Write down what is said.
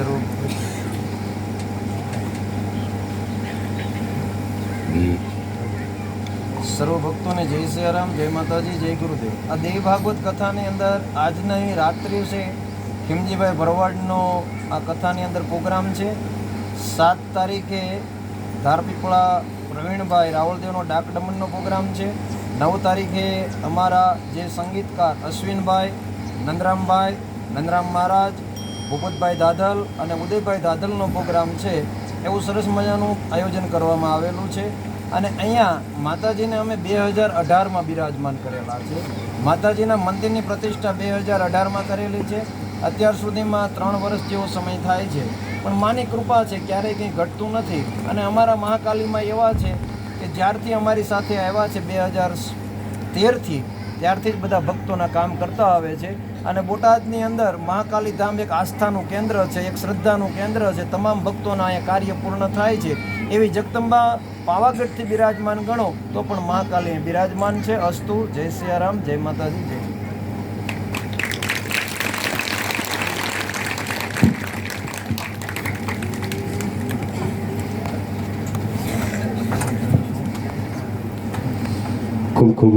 શરૂ. સર્વ ભક્તોને જય સિયારામ જય માતાજી, જય ગુરુદેવ. આ દેવ ભાગવત કથાની અંદર આજની રાત્રિ છે. ખીમજીભાઈ ભરવાડનો આ કથાની અંદર પ્રોગ્રામ છે. સાત તારીખે ધારપીપળા પ્રવીણભાઈ રાવળદેવનો ડાકડમણનો પ્રોગ્રામ છે. નવ તારીખે અમારા જે સંગીતકાર અશ્વિનભાઈ, નંદરામભાઈ, નંદરામ મહારાજ ભૂપતભાઈ દાદલ અને ઉદયભાઈ દાદલનો પ્રોગ્રામ છે, એવું સરસ મજાનું આયોજન કરવામાં આવેલું છે. અને અહીંયા માતાજીને અમે બે હજાર અઢારમાં બિરાજમાન કરેલા છે. માતાજીના મંદિરની પ્રતિષ્ઠા બે હજાર અઢારમાં કરેલી છે. અત્યાર સુધીમાં ત્રણ વર્ષ જેવો સમય થાય છે. પણ માની કૃપા છે, ક્યારેય કંઈ ઘટતું નથી. અને અમારા મહાકાલીમાં એવા છે કે જ્યારથી અમારી સાથે આવ્યા છે બે હજાર તેરથી ત્યારથી જ બધા ભક્તોના કામ કરતા આવે છે. અને બોટાદની અંદર મહાકાલી ધામ એક આસ્થાનું કેન્દ્ર છે, એક શ્રદ્ધાનું કેન્દ્ર છે. તમામ ભક્તોના અહીંયા કાર્ય પૂર્ણ થાય છે. એવી જગદંબા પાવાગઢથી બિરાજમાન ગણો તો પણ મહાકાલી બિરાજમાન છે. અસ્તુ, જય સિયારામ, જય માતાજી, જય ખૂબ ખૂબ